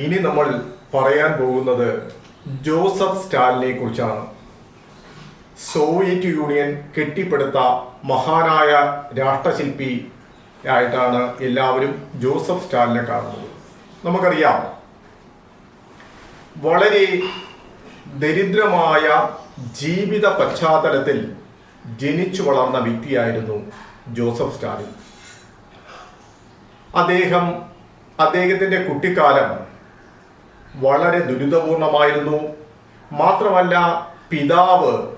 ഇനി നമ്മൾ പറയാൻ പോകുന്നത് ജോസഫ് സ്റ്റാലിനെ കുറിച്ചാണ്. സോവിയറ്റ് യൂണിയൻ കെട്ടിപ്പടുത്ത മഹാനായ രാഷ്ട്രശില്പി ആയിട്ടാണ് എല്ലാവരും ജോസഫ് സ്റ്റാലിനെ കാണുന്നത്. നമുക്കറിയാം വളരെ ദരിദ്രമായ ജീവിത പശ്ചാത്തലത്തിൽ ജനിച്ചു വളർന്ന വ്യക്തിയായിരുന്നു ജോസഫ് സ്റ്റാലിൻ. അദ്ദേഹം അദ്ദേഹത്തിന്റെ കുട്ടിക്കാലം വളരെ ദുരിതപൂർണമായിരുന്നു. മാത്രമല്ല പിതാവ്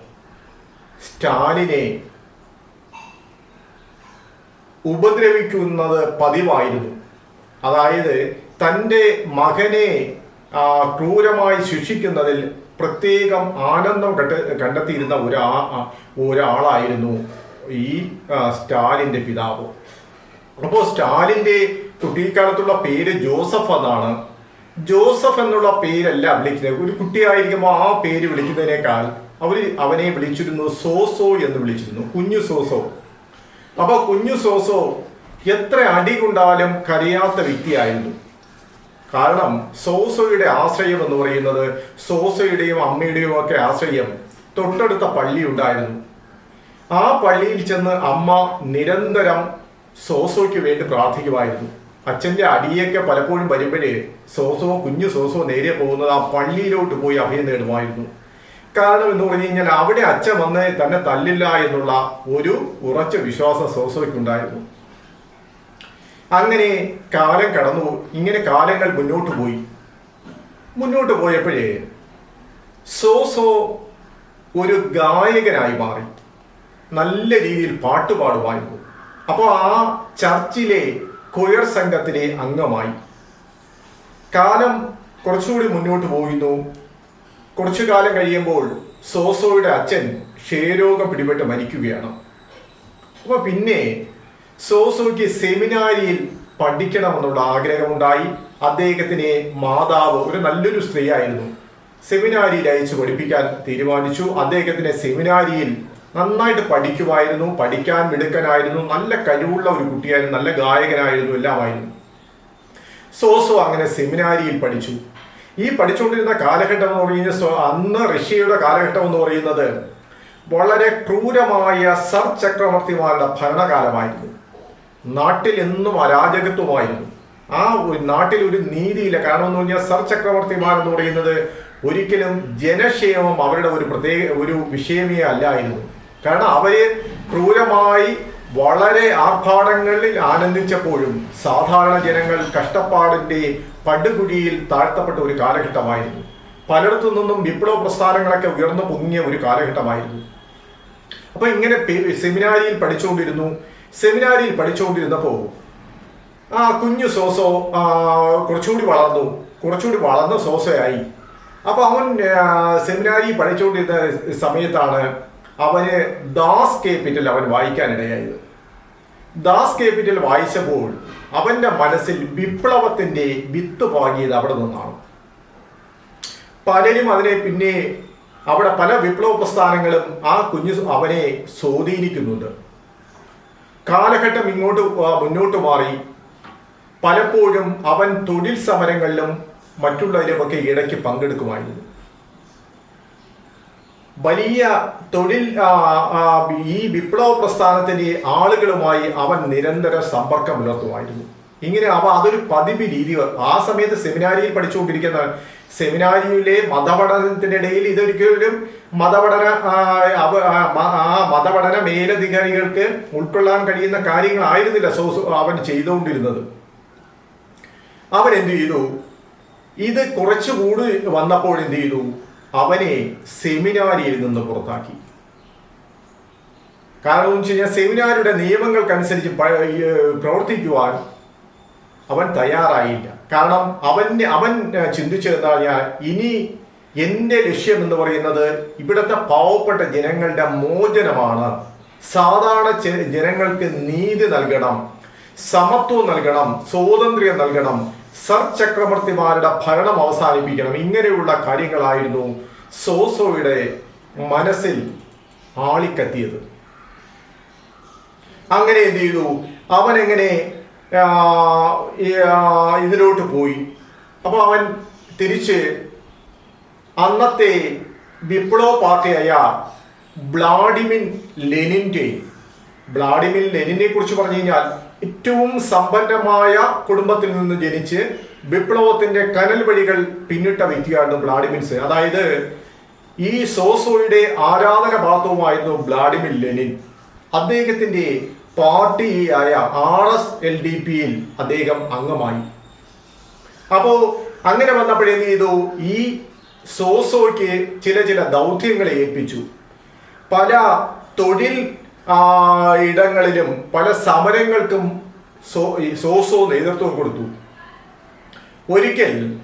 സ്റ്റാലിനെ ഉപദ്രവിക്കുന്നത് പതിവായിരുന്നു. അതായത് തന്റെ മകനെ ക്രൂരമായി ശിക്ഷിക്കുന്നതിൽ പ്രത്യേകം ആനന്ദം കണ്ട കണ്ടെത്തിയിരുന്ന ഒരാ ഒരാളായിരുന്നു ഈ സ്റ്റാലിന്റെ പിതാവ്. അപ്പോൾ സ്റ്റാലിന്റെ കുട്ടിക്കാലത്തുള്ള പേര് ജോസഫ് എന്നാണ്. ജോസഫ് എന്നുള്ള പേരല്ല വിളിക്കുന്നത്. ഒരു കുട്ടിയായിരിക്കുമ്പോൾ ആ പേര് വിളിക്കുന്നതിനേക്കാൾ അവർ അവനെ വിളിച്ചിരുന്നു സോസോ എന്ന് വിളിച്ചിരുന്നു. കുഞ്ഞു സോസോ. അപ്പൊ കുഞ്ഞു സോസോ എത്ര അടി കൊണ്ടാലും കരയാത്ത വ്യക്തിയായിരുന്നു. കാരണം സോസോയുടെ ആശ്രയം എന്ന് പറയുന്നത് സോസോയുടെയും അമ്മയുടെയും ഒക്കെ ആശ്രയം തൊട്ടടുത്ത പള്ളി ഉണ്ടായിരുന്നു. ആ പള്ളിയിൽ ചെന്ന് അമ്മ നിരന്തരം സോസോയ്ക്ക് വേണ്ടി പ്രാർത്ഥിക്കുമായിരുന്നു. അച്ഛന്റെ അടിയൊക്കെ പലപ്പോഴും വരുമ്പോഴേ സോസോ കുഞ്ഞു സോസോ നേരെ പോകുന്നത് ആ പള്ളിയിലോട്ട് പോയി അഭയം നേടുമായിരുന്നു. കാരണം എന്ന് പറഞ്ഞു കഴിഞ്ഞാൽ അവിടെ അച്ഛൻ വന്ന് തന്നെ തല്ലില്ല എന്നുള്ള ഒരു ഉറച്ച വിശ്വാസം സോസോയ്ക്കുണ്ടായിരുന്നു. അങ്ങനെ കാലം കടന്നു ഇങ്ങനെ കാലങ്ങൾ മുന്നോട്ട് പോയി. മുന്നോട്ട് പോയപ്പോഴേ സോസോ ഒരു ഗായകനായി മാറി. നല്ല രീതിയിൽ പാട്ട് പാടുമായിരുന്നു അപ്പോൾ ആ ചർച്ചിലെ കൊയർ സംഘത്തിലെ അംഗമായി. കാലം കുറച്ചുകൂടി മുന്നോട്ട് പോയിരുന്നു കുറച്ചു കാലം കഴിയുമ്പോൾ സോസോയുടെ അച്ഛൻ ക്ഷയരോഗം പിടിപെട്ട് മരിക്കുകയാണ്. അപ്പോൾ പിന്നെ സോസോയ്ക്ക് സെമിനാരിയിൽ പഠിക്കണമെന്നുള്ള ആഗ്രഹമുണ്ടായി. അദ്ദേഹത്തിന് മാതാവ് ഒരു നല്ലൊരു സ്ത്രീയായിരുന്നു. സെമിനാരിയിൽ അയച്ച് പഠിപ്പിക്കാൻ തീരുമാനിച്ചു. അദ്ദേഹത്തിന്റെ സെമിനാരിയിൽ നന്നായിട്ട് പഠിക്കുമായിരുന്നു പഠിക്കാൻ മിടുക്കനായിരുന്നു നല്ല കഴിവുള്ള ഒരു കുട്ടിയായിരുന്നു നല്ല ഗായകനായിരുന്നു എല്ലാമായിരുന്നു. സോസോ അങ്ങനെ സെമിനാരിയിൽ പഠിച്ചു. ഈ പഠിച്ചുകൊണ്ടിരുന്ന കാലഘട്ടം എന്ന് പറയുന്നത് അന്ന് റഷ്യയുടെ കാലഘട്ടം എന്ന് പറയുന്നത് വളരെ ക്രൂരമായ സർ ചക്രവർത്തിമാരുടെ ഭരണകാലമായിരുന്നു. നാട്ടിൽ എന്നും അരാജകത്വമായിരുന്നു. ആ നാട്ടിൽ ഒരു നീതിയില്ല. കാരണം എന്ന് പറഞ്ഞാൽ സർ ചക്രവർത്തിമാർ എന്ന് പറയുന്നത് ഒരിക്കലും ജനക്ഷേമം അവരുടെ ഒരു പ്രത്യേക ഒരു വിഷയമേ അല്ലായിരുന്നു. കാരണം അവർ ക്രൂരമായി വളരെ ആർഭാടങ്ങളിൽ ആനന്ദിച്ചപ്പോഴും സാധാരണ ജനങ്ങൾ കഷ്ടപ്പാടിന്റെ പടുകുഴിയിൽ താഴ്ത്തപ്പെട്ട ഒരു കാലഘട്ടമായിരുന്നു. പലയിടത്തു നിന്നും വിപ്ലവ പ്രസ്ഥാനങ്ങളൊക്കെ ഉയർന്നു പൊങ്ങിയ ഒരു കാലഘട്ടമായിരുന്നു. അപ്പൊ ഇങ്ങനെ സെമിനാരിയിൽ പഠിച്ചുകൊണ്ടിരുന്നു. സെമിനാരിയിൽ പഠിച്ചുകൊണ്ടിരുന്നപ്പോൾ ആ കുഞ്ഞു സോസോ കുറച്ചുകൂടി വളർന്നു. കുറച്ചുകൂടി വളർന്ന സോസോയായി. അപ്പൊ അവൻ സെമിനാരി പഠിച്ചുകൊണ്ടിരുന്ന സമയത്താണ് അവന് ദാസ് കേപ്പിറ്റൽ അവൻ വായിക്കാനിടയായത് ദാസ് കേപ്പിറ്റൽ വായിച്ചപ്പോൾ അവന്റെ മനസ്സിൽ വിപ്ലവത്തിന്റെ വിത്ത് പാകിയത് അവിടെ നിന്നാണ്. പലരും അതിനെ പിന്നെ അവിടെ പല വിപ്ലവ പ്രസ്ഥാനങ്ങളും ആ കുഞ്ഞു അവനെ സ്വാധീനിക്കുന്നുണ്ട്. കാലഘട്ടം ഇങ്ങോട്ട് മുന്നോട്ട് മാറി. പലപ്പോഴും അവൻ തൊഴിൽ സമരങ്ങളിലും മറ്റുള്ളവരുമൊക്കെ ഇടയ്ക്ക് പങ്കെടുക്കുമായിരുന്നു. വലിയ തൊഴിൽ ഈ വിപ്ലവ പ്രസ്ഥാനത്തിന്റെ ആളുകളുമായി അവൻ നിരന്തര സമ്പർക്കം പുലർത്തുമായിരുന്നു. ഇങ്ങനെ അവ അതൊരു പതിവ് രീതി ആ സമയത്ത് സെമിനാരിയിൽ പഠിച്ചുകൊണ്ടിരിക്കുന്ന സെമിനാരിയിലെ മതപഠനത്തിന്റെ ഇടയിൽ ഇതൊരിക്കലും മതപഠന ആ മതപഠന മേലധികാരികൾക്ക് ഉൾക്കൊള്ളാൻ കഴിയുന്ന കാര്യങ്ങളായിരുന്നില്ല സോസ് അവൻ ചെയ്തുകൊണ്ടിരുന്നത്. അവൻ എന്ത് ചെയ്തു? ഇത് കുറച്ചുകൂടി വന്നപ്പോൾ എന്ത് ചെയ്തു? അവനെ സെമിനാരിയിൽ നിന്ന് പുറത്താക്കി. കാരണം വെച്ച് കഴിഞ്ഞാൽ സെമിനാരിയുടെ നിയമങ്ങൾക്കനുസരിച്ച് പ്രവർത്തിക്കുവാൻ അവൻ തയ്യാറായില്ല. കാരണം അവന്റെ അവൻ ചിന്തിച്ചത് എന്താ പറഞ്ഞാൽ ഇനി എന്റെ ലക്ഷ്യം എന്ന് പറയുന്നത് ഇവിടുത്തെ പാവപ്പെട്ട ജനങ്ങളുടെ മോചനമാണ്. സാധാരണ ജനങ്ങൾക്ക് നീതി നൽകണം സമത്വം നൽകണം സ്വാതന്ത്ര്യം നൽകണം സർ ചക്രവർത്തിമാരുടെ ഭരണം അവസാനിപ്പിക്കണം. ഇങ്ങനെയുള്ള കാര്യങ്ങളായിരുന്നു സോസോയുടെ മനസ്സിൽ ആളിക്കത്തിയത്. അങ്ങനെ എന്ത് ചെയ്തു? അവൻ എങ്ങനെ ഇതിലോട്ട് പോയി. അപ്പോൾ അവൻ തിരിച്ച് അന്നത്തെ വിപ്ലവ പാർട്ടിയായ വ്ളാഡിമിൻ ലെനിന്റെ വ്ളാഡിമിൻ ലെനിനെ കുറിച്ച് പറഞ്ഞു കഴിഞ്ഞാൽ ഏറ്റവും സമ്പന്നമായ കുടുംബത്തിൽ നിന്ന് ജനിച്ച് വിപ്ലവത്തിന്റെ കനൽ വഴികൾ പിന്നിട്ട വ്യക്തിയായിരുന്നു വ്ളാഡിമിൻസ് അതായത് ഈ സോസോയുടെ ആരാധന ഭാഗവുമായിരുന്നു വ്ളാഡിമിർ ലെനിൻ. അദ്ദേഹത്തിന്റെ പാർട്ടിയായ ആർ എസ് എൽ ഡി പിയിൽ അദ്ദേഹം അംഗമായി. അപ്പോ അങ്ങനെ വന്നപ്പോഴേ ചെയ്തു? ഈ സോസോയ്ക്ക് ചില ചില ദൗത്യങ്ങളെ ഏൽപ്പിച്ചു. പല തൊഴിൽ ഇടങ്ങളിലും പല സമരങ്ങൾക്കും സോ സോസോ നേതൃത്വം കൊടുത്തു. ഒരിക്കൽ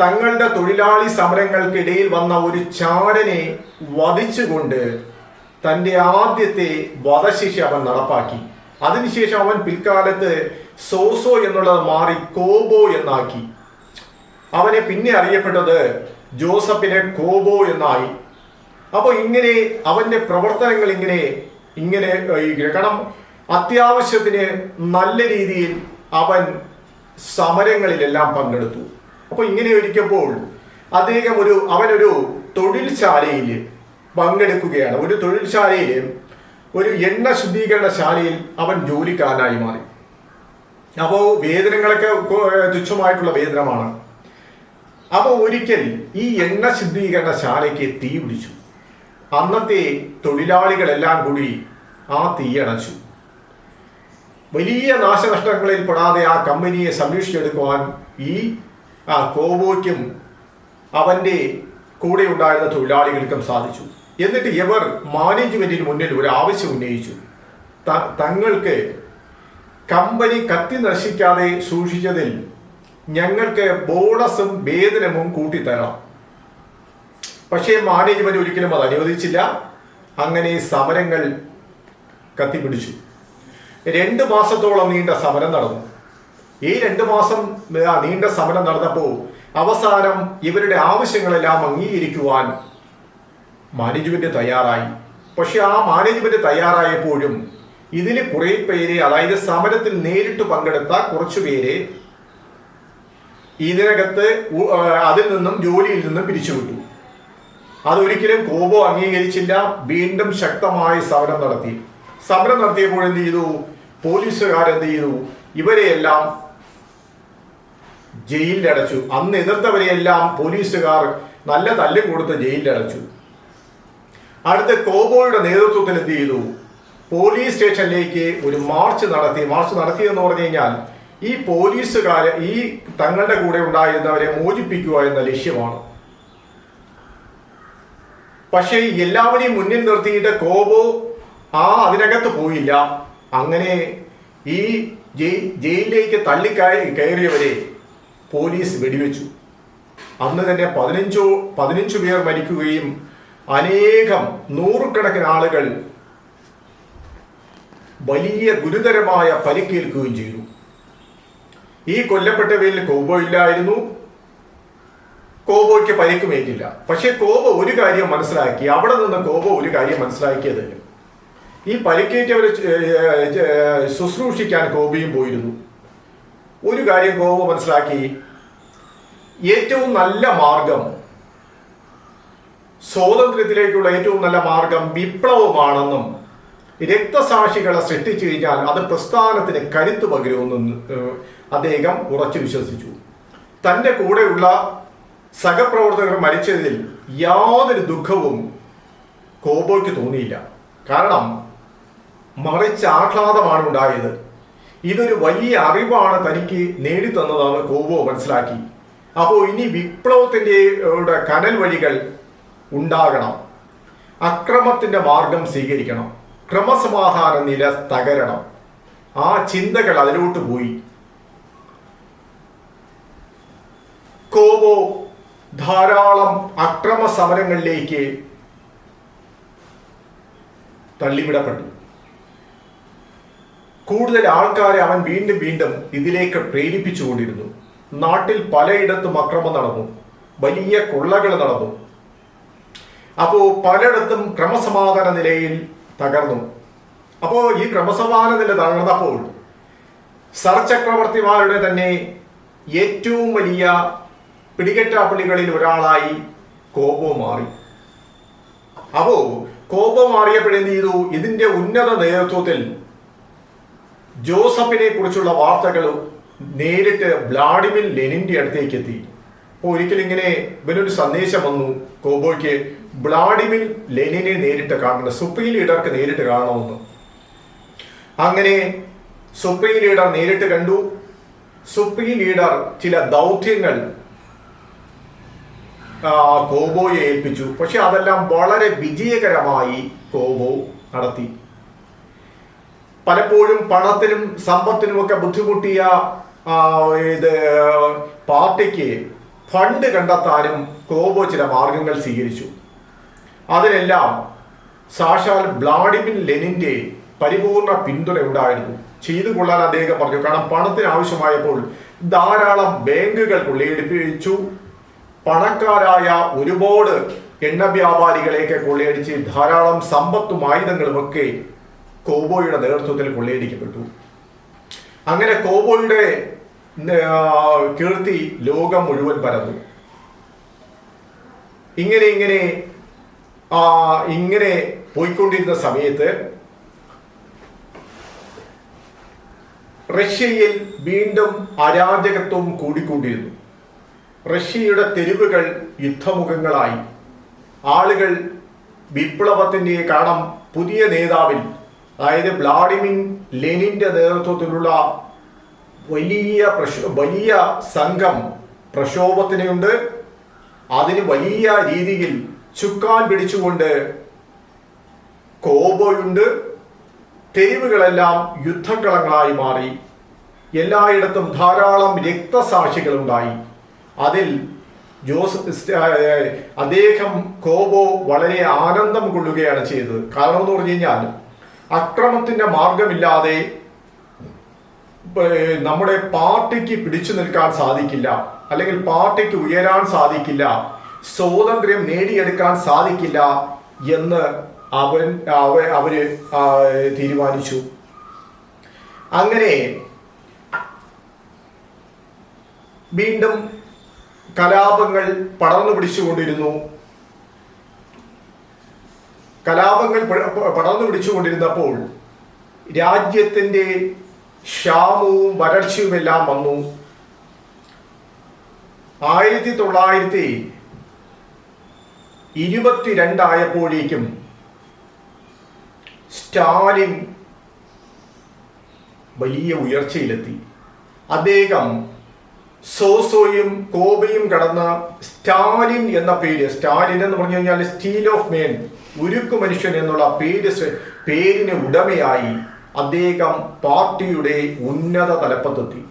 തങ്ങളുടെ തൊഴിലാളി സമരങ്ങൾക്കിടയിൽ വന്ന ഒരു ചാരനെ വധിച്ചുകൊണ്ട് തന്റെ ആദ്യത്തെ വധശിക്ഷ അവൻ നടപ്പാക്കി. അതിനുശേഷം അവൻ പിൽക്കാലത്ത് സോസോ എന്നുള്ളത് മാറി കോബോ എന്നാക്കി. അവനെ പിന്നെ അറിയപ്പെട്ടത് ജോസഫിനെ കോബോ എന്നായി. അപ്പോൾ ഇങ്ങനെ അവന്റെ പ്രവർത്തനങ്ങൾ ഇങ്ങനെ ഇങ്ങനെ ഈ കാരണം അത്യാവശ്യത്തിന് നല്ല രീതിയിൽ അവൻ സമരങ്ങളിലെല്ലാം പങ്കെടുത്തു. അപ്പോൾ ഇങ്ങനെ ഒരിക്കപ്പോൾ അദ്ദേഹം ഒരു അവനൊരു തൊഴിൽശാലയിൽ പങ്കെടുക്കുകയാണ്. ഒരു തൊഴിൽശാലയിൽ ഒരു എണ്ണ ശുദ്ധീകരണ ശാലയിൽ അവൻ ജോലിക്കാരനായി മാറി. അപ്പോൾ വേതനങ്ങളൊക്കെ കൊ- തുച്ഛമായിട്ടുള്ള വേതനമാണ്. അപ്പോൾ ഒരിക്കൽ ഈ എണ്ണ ശുദ്ധീകരണ ശാലയ്ക്ക് തീ പിടിച്ചു. അന്നത്തെ തൊഴിലാളികളെല്ലാം കൂടി ആ തീയണച്ചു. വലിയ നാശനഷ്ടങ്ങളിൽ പെടാതെ ആ കമ്പനിയെ സംരക്ഷിച്ചെടുക്കുവാൻ ഈ ആ കോബോയ്ക്കും അവന്റെ കൂടെ ഉണ്ടായിരുന്ന തൊഴിലാളികൾക്കും സാധിച്ചു. എന്നിട്ട് ഇവർ മാനേജ്മെന്റിന് മുന്നിൽ ഒരു ആവശ്യം ഉന്നയിച്ചു. തങ്ങൾക്ക് കമ്പനി കത്തി നശിക്കാതെ സൂക്ഷിച്ചതിൽ ഞങ്ങൾക്ക് ബോണസും വേതനവും കൂട്ടിത്തരാം പക്ഷേ മാനേജ്മെന്റ് ഒരിക്കലും അത് അനുവദിച്ചില്ല. അങ്ങനെ സമരങ്ങൾ കത്തിപ്പിടിച്ചു. രണ്ട് മാസത്തോളം നീണ്ട സമരം നടന്നു. ഈ രണ്ട് മാസം നീണ്ട സമരം നടന്നപ്പോൾ അവസാനം ഇവരുടെ ആവശ്യങ്ങളെല്ലാം അംഗീകരിക്കുവാൻ മാനേജ്മെന്റ് തയ്യാറായി. പക്ഷെ ആ മാനേജ്മെന്റ് തയ്യാറായപ്പോഴും ഇതിൽ കുറെ പേരെ അതായത് സമരത്തിൽ നേരിട്ട് പങ്കെടുത്ത കുറച്ചു പേരെ ഇതിനകത്ത് അതിൽ നിന്നും ജോലിയിൽ നിന്നും പിരിച്ചുവിട്ടു. അതൊരിക്കലും കോബോ അംഗീകരിച്ചില്ല. വീണ്ടും ശക്തമായി സമരം നടത്തി. സമരം നടത്തിയപ്പോൾ എന്ത് ചെയ്തു? പോലീസുകാർ എന്ത് ചെയ്തു? ഇവരെയെല്ലാം ജയിലിലടച്ചു. അന്ന് എതിർത്തവരെയെല്ലാം പോലീസുകാർ നല്ല തല്ലും കൊടുത്ത് ജയിലിലടച്ചു. അടുത്ത കോബോയുടെ നേതൃത്വത്തിൽ എന്ത് ചെയ്തു? പോലീസ് സ്റ്റേഷനിലേക്ക് ഒരു മാർച്ച് നടത്തി. മാർച്ച് നടത്തിയെന്ന് പറഞ്ഞു കഴിഞ്ഞാൽ ഈ പോലീസുകാരെ ഈ തങ്ങളുടെ കൂടെ ഉണ്ടായിരുന്നവരെ മോചിപ്പിക്കുക എന്ന ലക്ഷ്യമാണ്. പക്ഷേ എല്ലാവരെയും മുന്നിൽ നിർത്തിയിട്ട് കോബോ ആ അതിനകത്ത് പോയില്ല. അങ്ങനെ ഈ ജയി- ജയിലിലേക്ക് തള്ളിക്കയ കയറിയവരെ പോലീസ് വെടിവെച്ചു. അന്ന് തന്നെ പതിനഞ്ചോ പതിനഞ്ചു പേർ മരിക്കുകയും അനേകം നൂറുകണക്കിന് ആളുകൾ വലിയ ഗുരുതരമായ പരിക്കേൽക്കുകയും ചെയ്തു. ഈ കൊല്ലപ്പെട്ടവരിൽ കോബോ ഇല്ലായിരുന്നു. കോബോയ്ക്ക് പരിക്കുമേറ്റില്ല പക്ഷേ കോബോ ഒരു കാര്യം മനസ്സിലാക്കി. അവിടെ നിന്ന് കോബോ ഒരു കാര്യം മനസ്സിലാക്കിയത് ഈ പരിക്കേറ്റവരെ ശുശ്രൂഷിക്കാൻ കോബയും പോയിരുന്നു. ഒരു കാര്യം കോബോ മനസ്സിലാക്കി. ഏറ്റവും നല്ല മാർഗം സ്വാതന്ത്ര്യത്തിലേക്കുള്ള ഏറ്റവും നല്ല മാർഗം വിപ്ലവമാണെന്നും രക്തസാക്ഷികളെ സൃഷ്ടിച്ചു കഴിഞ്ഞാൽ അത് പ്രസ്ഥാനത്തിന് കരുത്ത് പകരുമെന്നും അദ്ദേഹം ഉറച്ചു വിശ്വസിച്ചു. തന്റെ കൂടെയുള്ള സഹപ്രവർത്തകർ മരിച്ചതിൽ യാതൊരു ദുഃഖവും കോബോയ്ക്ക് തോന്നിയില്ല. കാരണം മറിച്ച് ആഹ്ലാദമാണ് ഉണ്ടായത്. ഇതൊരു വലിയ അറിവാണ് തനിക്ക് നേടിത്തന്നതാണ് കോബോ മനസ്സിലാക്കി. അപ്പോൾ ഇനി വിപ്ലവത്തിന്റെ കനൽ വഴികൾ ഉണ്ടാകണം. അക്രമത്തിന്റെ മാർഗം സ്വീകരിക്കണം. ക്രമസമാധാന നില തകരണം. ആ ചിന്തകൾ അതിലോട്ട് പോയി. കോബോ ധാരാളം അക്രമ സമരങ്ങളിലേക്ക് തള്ളിവിടപ്പെട്ടു. കൂടുതൽ ആൾക്കാരെ അവൻ വീണ്ടും വീണ്ടും ഇതിലേക്ക് പ്രേരിപ്പിച്ചുകൊണ്ടിരുന്നു. നാട്ടിൽ പലയിടത്തും അക്രമം നടന്നു. വലിയ കൊള്ളകൾ നടന്നു. അപ്പോൾ പലയിടത്തും ക്രമസമാധാന നിലയിൽ തകർന്നു. അപ്പോൾ ഈ ക്രമസമാധാന നില തകർന്നപ്പോൾ സർ ചക്രവർത്തിമാരുടെ തന്നെ ഏറ്റവും വലിയ പിടികെട്ടാപ്പള്ളികളിൽ ഒരാളായി കോപോ മാറി. അപ്പോ കോപോ മാറിയപ്പോഴെന്ത് ചെയ്തു? ഇതിന്റെ ഉന്നത നേതൃത്വത്തിൽ ജോസഫിനെ കുറിച്ചുള്ള വാർത്തകൾ നേരിട്ട് വ്ളാഡിമിർ ലെനിന്റെ അടുത്തേക്ക് എത്തി. അപ്പോൾ ഒരിക്കലും ഇങ്ങനെ ഇവനൊരു സന്ദേശം വന്നു. കോബോയ്ക്ക് വ്ളാഡിമിർ ലെനിനെ നേരിട്ട് കാണണം. സുപ്രീം ലീഡർക്ക് നേരിട്ട് കാണണമെന്ന് അങ്ങനെ സുപ്രീം ലീഡർ നേരിട്ട് കണ്ടു. സുപ്രീം ലീഡർ ചില ദൗത്യങ്ങൾ കോബോയെ ഏൽപ്പിച്ചു. പക്ഷെ അതെല്ലാം വളരെ വിജയകരമായി കോബോ നടത്തി. പലപ്പോഴും പണത്തിനും സമ്പത്തിനുമൊക്കെ ബുദ്ധിമുട്ടിയ ഇത് പാർട്ടിക്ക് ഫണ്ട് കണ്ടെത്താനും കോബോ ചില മാർഗങ്ങൾ സ്വീകരിച്ചു. അതിനെല്ലാം സാക്ഷാൽ വ്ളാഡിമിർ ലെനിന്റെ പരിപൂർണ പിന്തുണ ഉണ്ടായിരുന്നു. ചെയ്തു കൊള്ളാൻ അദ്ദേഹം പറഞ്ഞു. കാരണം പണത്തിന് ആവശ്യമായപ്പോൾ ധാരാളം ബാങ്കുകൾ കൊള്ളയടിപ്പിച്ചു പണക്കാരായ ഒരുപാട് എണ്ണ വ്യാപാരികളെയൊക്കെ കൊള്ളയടിച്ച് ധാരാളം സമ്പത്തും ആയുധങ്ങളും ഒക്കെ കോബോയുടെ നേതൃത്വത്തിൽ കൊള്ളയടിക്കപ്പെട്ടു. അങ്ങനെ കോബോയുടെ കീർത്തി ലോകം മുഴുവൻ പരന്നു. ഇങ്ങനെ ഇങ്ങനെ ഇങ്ങനെ പോയിക്കൊണ്ടിരുന്ന സമയത്ത് റഷ്യയിൽ വീണ്ടും അരാജകത്വം കൂടിക്കൊണ്ടിരുന്നു. റഷ്യയുടെ തെരുവുകൾ യുദ്ധമുഖങ്ങളായി. ആളുകൾ വിപ്ലവത്തിന്റെ കാരണം പുതിയ നേതാവിൽ അതായത് വ്ളാഡിമിർ ലെനിന്റെ നേതൃത്വത്തിലുള്ള വലിയ പ്രശോ വലിയ സംഘം പ്രക്ഷോഭത്തിനുണ്ട്. അതിന് വലിയ രീതിയിൽ ചുക്കാൻ പിടിച്ചുകൊണ്ട് കോബോയുണ്ട്. തെരുവുകളെല്ലാം യുദ്ധക്കളങ്ങളായി മാറി. എല്ലായിടത്തും ധാരാളം രക്തസാക്ഷികളുണ്ടായി. അതിൽ ജോസഫ് അദ്ദേഹം കോബോ വളരെ ആനന്ദം കൊള്ളുകയാണ് ചെയ്തത്. കാരണം എന്ന് പറഞ്ഞു കഴിഞ്ഞാൽ അക്രമത്തിന്റെ മാർഗമില്ലാതെ നമ്മുടെ പാർട്ടിക്ക് പിടിച്ചു നിൽക്കാൻ സാധിക്കില്ല അല്ലെങ്കിൽ പാർട്ടിക്ക് ഉയരാൻ സാധിക്കില്ല സ്വാതന്ത്ര്യം നേടിയെടുക്കാൻ സാധിക്കില്ല എന്ന് അവൻ അവ- അവർ തീരുമാനിച്ചു. അങ്ങനെ വീണ്ടും കലാപങ്ങൾ പടർന്നു പിടിച്ചുകൊണ്ടിരുന്നു. കലാപങ്ങൾ പടർന്നു പിടിച്ചുകൊണ്ടിരുന്നപ്പോൾ രാജ്യത്തിന്റെ ക്ഷാമവും വരൾച്ചയുമെല്ലാം വന്നു. ആയിരത്തി തൊള്ളായിരത്തി ഇരുപത്തിരണ്ടായപ്പോഴേക്കും സ്റ്റാലിൻ വലിയ ഉയർച്ചയിലെത്തി. അദ്ദേഹം സോസോയും കോബയും കടന്ന സ്റ്റാലിൻ എന്ന പേര് സ്റ്റാലിൻ എന്ന് പറഞ്ഞു കഴിഞ്ഞാൽ സ്റ്റീൽ ഓഫ് മേൻ ഉരുക്ക് മനുഷ്യൻ എന്നുള്ള പേര് പേരിന് ഉടമയായി അദ്ദേഹം പാർട്ടിയുടെ ഉന്നത തലപ്പത്തെത്തി.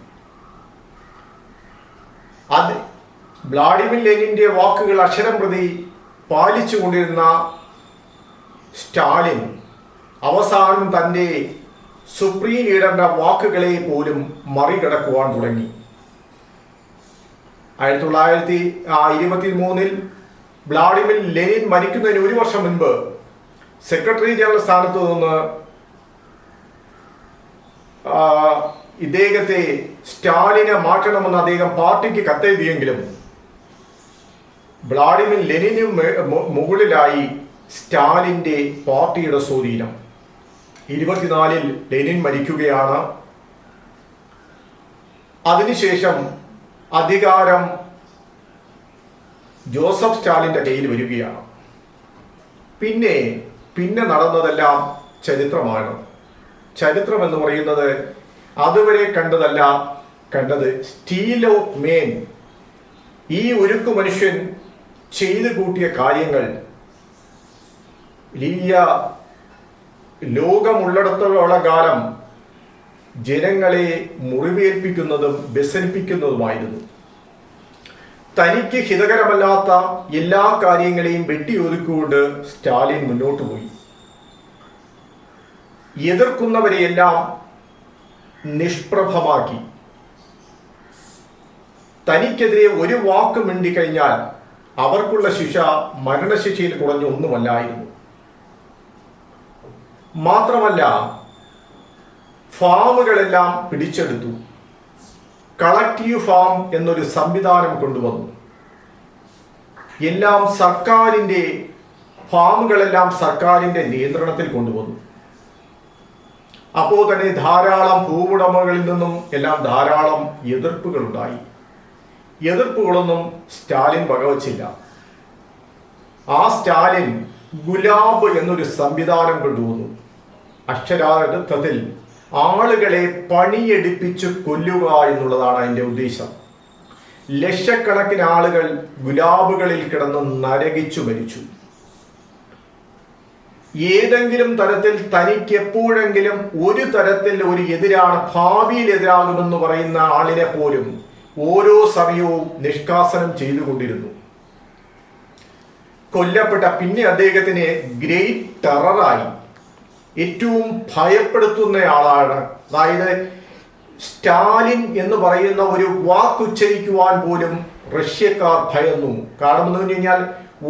അത് വ്ളാഡിമിർ ലെനിന്റെ വാക്കുകൾ അക്ഷരം പ്രതി പാലിച്ചുകൊണ്ടിരുന്ന സ്റ്റാലിൻ അവസാനം തന്റെ സുപ്രീം ലീഡറിന്റെ വാക്കുകളെ പോലും മറികടക്കുവാൻ തുടങ്ങി. ആയിരത്തി തൊള്ളായിരത്തി ഇരുപത്തി മൂന്നിൽ വ്ളാഡിമിർ ലെനിൻ മരിക്കുന്നതിന് ഒരു വർഷം മുൻപ് സെക്രട്ടറി ജനറൽ സ്ഥാനത്ത് നിന്ന് ഇദ്ദേഹത്തെ സ്റ്റാലിനെ മാറ്റണമെന്ന് അദ്ദേഹം പാർട്ടിക്ക് കത്തെഴുതിയെങ്കിലും വ്ളാഡിമിർ ലെനിനും മുകളിലായി സ്റ്റാലിന്റെ പാർട്ടിയുടെ സ്വാധീനം. ഇരുപത്തിനാലിൽ ലെനിൻ മരിക്കുകയാണ്. അതിനുശേഷം അധികാരം ജോസഫ് സ്റ്റാലിന്റെ കയ്യിൽ വരികയാണ്. പിന്നെ പിന്നെ നടന്നതെല്ലാം ചരിത്രമാണ്. ചരിത്രം എന്ന് പറയുന്നത് അതുവരെ കണ്ടതല്ല കണ്ടത് സ്റ്റീൽ ഓഫ് മേൻ ഈ ഒരുക്കു മനുഷ്യൻ ചെയ്തു കൂട്ടിയ കാര്യങ്ങൾ വലിയ ലോകമുള്ളിടത്തോളം കാലം ജനങ്ങളെ മുറിവേൽപ്പിക്കുന്നതും വ്യസനിപ്പിക്കുന്നതുമായിരുന്നു തനിക്ക് ഹിതകരമല്ലാത്ത എല്ലാ കാര്യങ്ങളെയും വെട്ടിയൊതുക്കിക്കൊണ്ട് സ്റ്റാലിൻ മുന്നോട്ട് പോയി. എതിർക്കുന്നവരെയെല്ലാം നിഷ്പ്രഭമാക്കി. തനിക്കെതിരെ ഒരു വാക്ക് മിണ്ടിക്കഴിഞ്ഞാൽ അവർക്കുള്ള ശിക്ഷ മരണശിക്ഷയിൽ കുറഞ്ഞ ഒന്നുമല്ലായിരുന്നു. മാത്രമല്ല ഫാമുകളെല്ലാം പിടിച്ചെടുത്തു. കളക്റ്റീവ് ഫാം എന്നൊരു സംവിധാനം കൊണ്ടുവന്നു. എല്ലാം സർക്കാരിന്റെ ഫാമുകളെല്ലാം സർക്കാരിന്റെ നിയന്ത്രണത്തിൽ കൊണ്ടുവന്നു. അപ്പോൾ തന്നെ ധാരാളം ഭൂവുടമകളിൽ നിന്നും എല്ലാം ധാരാളം എതിർപ്പുകളുണ്ടായി. എതിർപ്പുകളൊന്നും സ്റ്റാലിൻ വകവച്ചില്ല. ആ സ്റ്റാലിൻ ഗുലാബ് എന്നൊരു സംവിധാനം കൊണ്ടുവന്നു. അക്ഷരാർത്ഥത്തിൽ ആളുകളെ പണിയെടുപ്പിച്ച് കൊല്ലുക എന്നുള്ളതാണ് അതിന്റെ ഉദ്ദേശം. ലക്ഷക്കണക്കിന് ആളുകൾ ഗുലാബുകളിൽ കിടന്ന് നരകിച്ചു മരിച്ചു. ഏതെങ്കിലും തരത്തിൽ തനിക്ക് എപ്പോഴെങ്കിലും ഒരു തരത്തിൽ ഒരു എതിരാണ് ഭാവിയിൽ എതിരാകുമെന്ന് പറയുന്ന ആളിനെ പോലും ഓരോ സമയവും നിഷ്കാസനം ചെയ്തുകൊണ്ടിരുന്നു. കൊല്ലപ്പെട്ട പിന്നെ അദ്ദേഹത്തിന് ഗ്രേറ്റ് ടെററായി. ഏറ്റവും ഭയപ്പെടുത്തുന്ന ആളാണ് അതായത് സ്റ്റാലിൻ എന്ന് പറയുന്ന ഒരു വാക്കുച്ചരിക്കുവാൻ പോലും റഷ്യക്കാർ ഭയന്നു. കാരണം എന്ന് പറഞ്ഞു കഴിഞ്ഞാൽ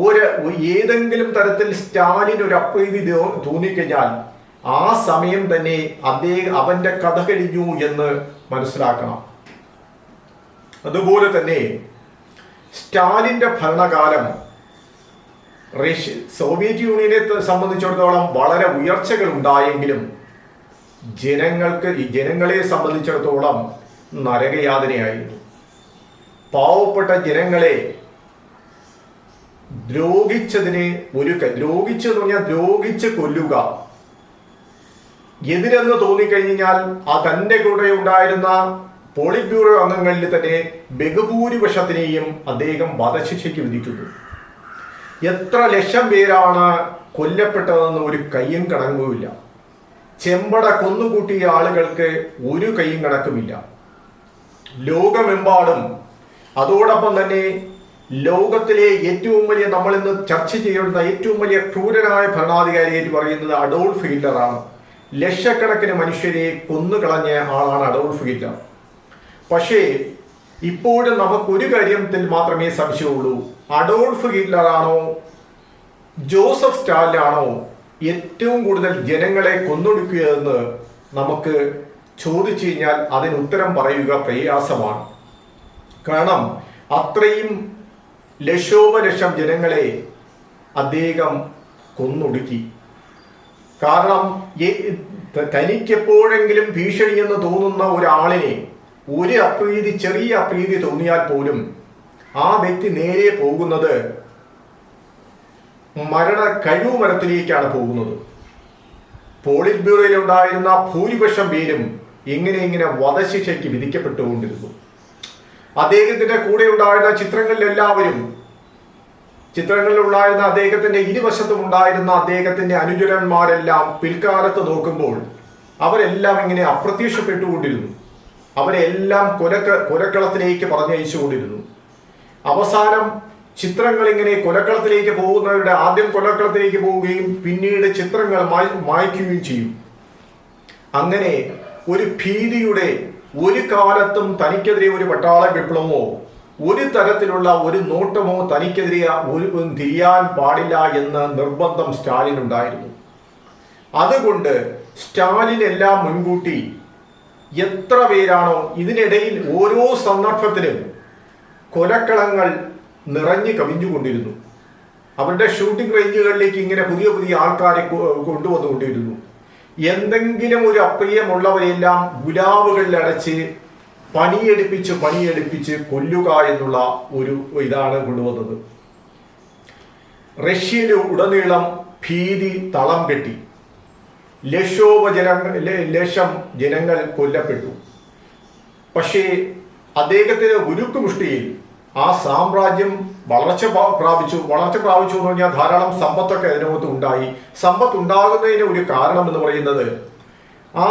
ഒരു ഏതെങ്കിലും തരത്തിൽ സ്റ്റാലിൻ ഒരു അപ്രീതി തോന്നിക്കഴിഞ്ഞാൽ ആ സമയം തന്നെ അദ്ദേഹം അവന്റെ കഥ കഴിഞ്ഞു എന്ന് മനസ്സിലാക്കണം. അതുപോലെ തന്നെ സ്റ്റാലിന്റെ ഭരണകാലം റഷ്യ സോവിയറ്റ് യൂണിയനെ സംബന്ധിച്ചിടത്തോളം വളരെ ഉയർച്ചകൾ ഉണ്ടായെങ്കിലും ജനങ്ങൾക്ക് ജനങ്ങളെ സംബന്ധിച്ചിടത്തോളം നരകയാതനയായിരുന്നു. പാവപ്പെട്ട ജനങ്ങളെ ദ്രോഹിച്ചതിനെ ഒരു ദ്രോഹിച്ചു പറഞ്ഞാൽ ദ്രോഹിച്ച് കൊല്ലുക. എതിരെന്ന് തോന്നിക്കഴിഞ്ഞാൽ ആ തന്റെ കൂടെ ഉണ്ടായിരുന്ന പോളിറ്റ് ബ്യൂറോ അംഗങ്ങളിൽ തന്നെ ബഹുഭൂരിപക്ഷത്തിനെയും അദ്ദേഹം വധശിക്ഷയ്ക്ക് വിധിക്കുന്നു എത്ര ലക്ഷം പേരാണ് കൊല്ലപ്പെട്ടതെന്ന് ഒരു കയ്യും കണങ്ങുമില്ല. ചെമ്പട കൊന്നുകൂട്ടിയ ആളുകൾക്ക് ഒരു കയ്യും കണക്കുമില്ല. ലോകമെമ്പാടും. അതോടൊപ്പം തന്നെ ലോകത്തിലെ ഏറ്റവും വലിയ നമ്മൾ ഇന്ന് ചർച്ച ചെയ്യുന്ന ഏറ്റവും വലിയ ക്രൂരനായ ഭരണാധികാരിയായിട്ട് പറയുന്നത് അഡോൾഫ് ഹിറ്റ്ലറാണ് ലക്ഷക്കണക്കിന് മനുഷ്യരെ കൊന്നുകളഞ്ഞ ആളാണ് അഡോൾഫ് ഹിറ്റ്ലർ. പക്ഷേ ഇപ്പോഴും നമുക്കൊരു കാര്യത്തിൽ മാത്രമേ സംശയമുള്ളൂ. അഡോൾഫ് ഹിറ്റ്ലറാണോ? ജോസഫ് സ്റ്റാലിനാണോ ഏറ്റവും കൂടുതൽ ജനങ്ങളെ കൊന്നൊടുക്കുകയെന്ന് നമുക്ക് ചോദിച്ചു കഴിഞ്ഞാൽ അതിന് ഉത്തരം പറയുക പ്രയാസമാണ്. കാരണം അത്രയും ലക്ഷോപലക്ഷം ജനങ്ങളെ അദ്ദേഹം കൊന്നൊടുക്കി. കാരണം തനിക്കെപ്പോഴെങ്കിലും ഭീഷണിയെന്ന് തോന്നുന്ന ഒരാളിനെ ഒരു അപ്രീതി ചെറിയ അപ്രീതി തോന്നിയാൽ പോലും ആ വ്യക്തി നേരെ പോകുന്നത് മരണ കഴിവ് മരത്തിലേക്കാണ് പോകുന്നത്. പോളിറ്റ് ബ്യൂറോയിൽ ഉണ്ടായിരുന്ന ഭൂരിപക്ഷം പേരും ഇങ്ങനെ ഇങ്ങനെ വധശിക്ഷയ്ക്ക് വിധിക്കപ്പെട്ടുകൊണ്ടിരുന്നു. അദ്ദേഹത്തിന്റെ കൂടെ ഉണ്ടായിരുന്ന ചിത്രങ്ങളിൽ എല്ലാവരും ചിത്രങ്ങളിൽ ഉണ്ടായിരുന്ന അദ്ദേഹത്തിന്റെ ഇരുവശത്തും ഉണ്ടായിരുന്ന അദ്ദേഹത്തിന്റെ അനുചരന്മാരെല്ലാം പിൽക്കാലത്ത് നോക്കുമ്പോൾ അവരെല്ലാം ഇങ്ങനെ അപ്രത്യക്ഷപ്പെട്ടുകൊണ്ടിരുന്നു. അവരെല്ലാം കൊലക്ക കൊലക്കളത്തിലേക്ക് പറഞ്ഞയച്ചുകൊണ്ടിരുന്നു. അവസാനം ചിത്രങ്ങൾ ഇങ്ങനെ കൊലക്കളത്തിലേക്ക് പോകുന്നവരുടെ ആദ്യം കൊലക്കളത്തിലേക്ക് പോവുകയും പിന്നീട് ചിത്രങ്ങൾ മായി- മായ്ക്കുകയും ചെയ്യും. അങ്ങനെ ഒരു ഭീതിയുടെ ഒരു കാലത്തും തനിക്കെതിരെ ഒരു പട്ടാള വിപ്ലവമോ ഒരു തരത്തിലുള്ള ഒരു നോട്ടമോ തനിക്കെതിരെ ഒരു തിരിയാൻ പാടില്ല എന്ന നിർബന്ധം സ്റ്റാലിൻ ഉണ്ടായിരുന്നു അതുകൊണ്ട് സ്റ്റാലിൻ എല്ലാം മുൻകൂട്ടി എത്ര പേരാണോ ഇതിനിടയിൽ ഓരോ സന്ദർഭത്തിലും കൊലക്കളങ്ങൾ നിറഞ്ഞു കവിഞ്ഞുകൊണ്ടിരുന്നു. അവരുടെ ഷൂട്ടിംഗ് റേഞ്ചുകളിലേക്ക് ഇങ്ങനെ പുതിയ പുതിയ ആൾക്കാരെ കൊണ്ടുവന്നുകൊണ്ടിരുന്നു. എന്തെങ്കിലും ഒരു അപ്രിയമുള്ളവരെല്ലാം ഗുലാബുകളിൽ അടച്ച് പണിയെടുപ്പിച്ച് പണിയെടുപ്പിച്ച് കൊല്ലുക എന്നുള്ള ഒരു ഇതാണ് കൊണ്ടുവന്നത്. റഷ്യയിൽ ഉടനീളം ഭീതി തളം കെട്ടി. ലക്ഷോപജന ലക്ഷം ജനങ്ങൾ കൊല്ലപ്പെട്ടു. പക്ഷേ അദ്ദേഹത്തിന് ഉരുക്കുമുഷ്ടിയിൽ ആ സാമ്രാജ്യം വളർച്ച പ്രാപിച്ചു. വളർച്ച പ്രാപിച്ചു എന്ന് പറഞ്ഞാൽ ധാരാളം സമ്പത്തൊക്കെ അതിനകത്ത് ഉണ്ടായി. സമ്പത്ത് ഉണ്ടാകുന്നതിന് ഒരു കാരണം എന്ന് പറയുന്നത് ആ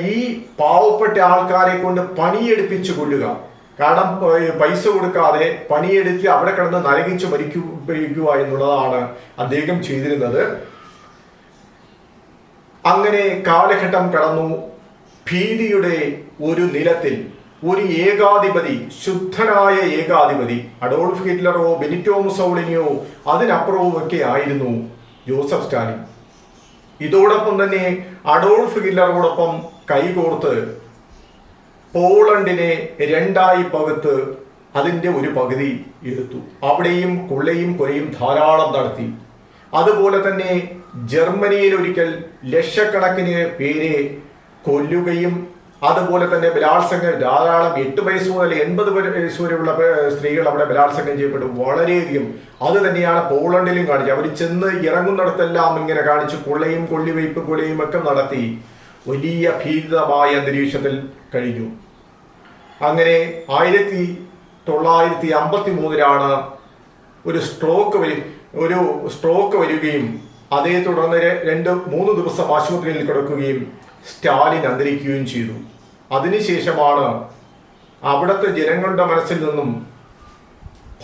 ഈ പാവപ്പെട്ട ആൾക്കാരെ കൊണ്ട് പണിയെടുപ്പിച്ച് കൊല്ലുക. കാരണം പൈസ കൊടുക്കാതെ പണിയെടുത്ത് അവിടെ കിടന്ന് നരകിച്ച് മരിക്കുക എന്നുള്ളതാണ് അദ്ദേഹം ചെയ്തിരുന്നത്. അങ്ങനെ കാലഘട്ടം കടന്നു. ഭീതിയുടെ ഒരു നിലത്തിൽ ഒരു ഏകാധിപതി ശുദ്ധനായ ഏകാധിപതി അഡോൾഫ് ഹിറ്റ്ലറോ ബെനിറ്റോ മുസോളിനിയോ അതിനപ്പുറവും ഒക്കെ ആയിരുന്നു ജോസഫ് സ്റ്റാലിൻ. ഇതോടൊപ്പം തന്നെ അഡോൾഫ് ഹിറ്റ്ലറോടൊപ്പം കൈകോർത്ത് പോളണ്ടിനെ രണ്ടായി പകുത്ത് അതിന്റെ ഒരു പകുതി എടുത്തു. അവിടെയും കൊള്ളയും കൊലയും ധാരാളം നടത്തി. അതുപോലെ തന്നെ ജർമ്മനിയിൽ ഒരിക്കൽ ലക്ഷക്കണക്കിന് പേരെ കൊല്ലുകയും അതുപോലെ തന്നെ ബലാത്സംഗം ധാരാളം എട്ട് വയസ്സ് മുതൽ എൺപത് വയസ്സ് വരെയുള്ള സ്ത്രീകൾ അവിടെ ബലാത്സംഗം ചെയ്യപ്പെട്ടു. വളരെയധികം. അത് തന്നെയാണ് പോളണ്ടിലും കാണിച്ചത്. അവർ ചെന്ന് ഇറങ്ങുന്നിടത്തെല്ലാം ഇങ്ങനെ കാണിച്ചു കൊള്ളയും കൊള്ളിവയ്പ് കൊലയും ഒക്കെ നടത്തി. വലിയ ഭീതിതമായ അന്തരീക്ഷത്തിൽ കഴിഞ്ഞു. അങ്ങനെ ആയിരത്തി തൊള്ളായിരത്തി അമ്പത്തി മൂന്നിലാണ് ഒരു സ്ട്രോക്ക് വരി ഒരു സ്ട്രോക്ക് വരികയും അതേ തുടർന്ന് രണ്ട് മൂന്ന് ദിവസം ആശുപത്രിയിൽ കിടക്കുകയും സ്റ്റാലിൻ അന്തരിക്കുകയും ചെയ്തു. അതിനുശേഷമാണ് അവിടുത്തെ ജനങ്ങളുടെ മനസ്സിൽ നിന്നും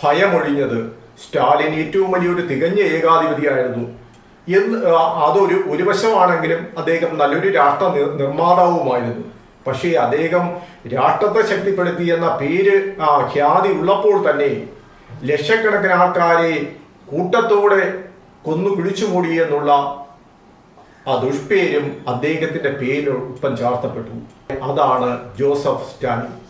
ഭയമൊഴിഞ്ഞത് സ്റ്റാലിൻ ഏറ്റവും വലിയൊരു തികഞ്ഞ ഏകാധിപതിയായിരുന്നു. എന്ന് അതൊരു ഒരു വശമാണെങ്കിലും അദ്ദേഹം നല്ലൊരു രാഷ്ട്ര നിർ- നിർമ്മാതാവുമായിരുന്നു. പക്ഷേ അദ്ദേഹം രാഷ്ട്രത്തെ ശക്തിപ്പെടുത്തി എന്ന പേര് ഖ്യാതി ഉള്ളപ്പോൾ തന്നെ ലക്ഷക്കണക്കിന് ആൾക്കാരെ കൂട്ടത്തോടെ കൊന്നു പിടിച്ചുമൂടി എന്നുള്ള ആ ദുഷ്പേരും അദ്ദേഹത്തിന്റെ പേരിനൊപ്പം ചാർത്തപ്പെട്ടു. അതാണ് ജോസഫ് സ്റ്റാലിൻ.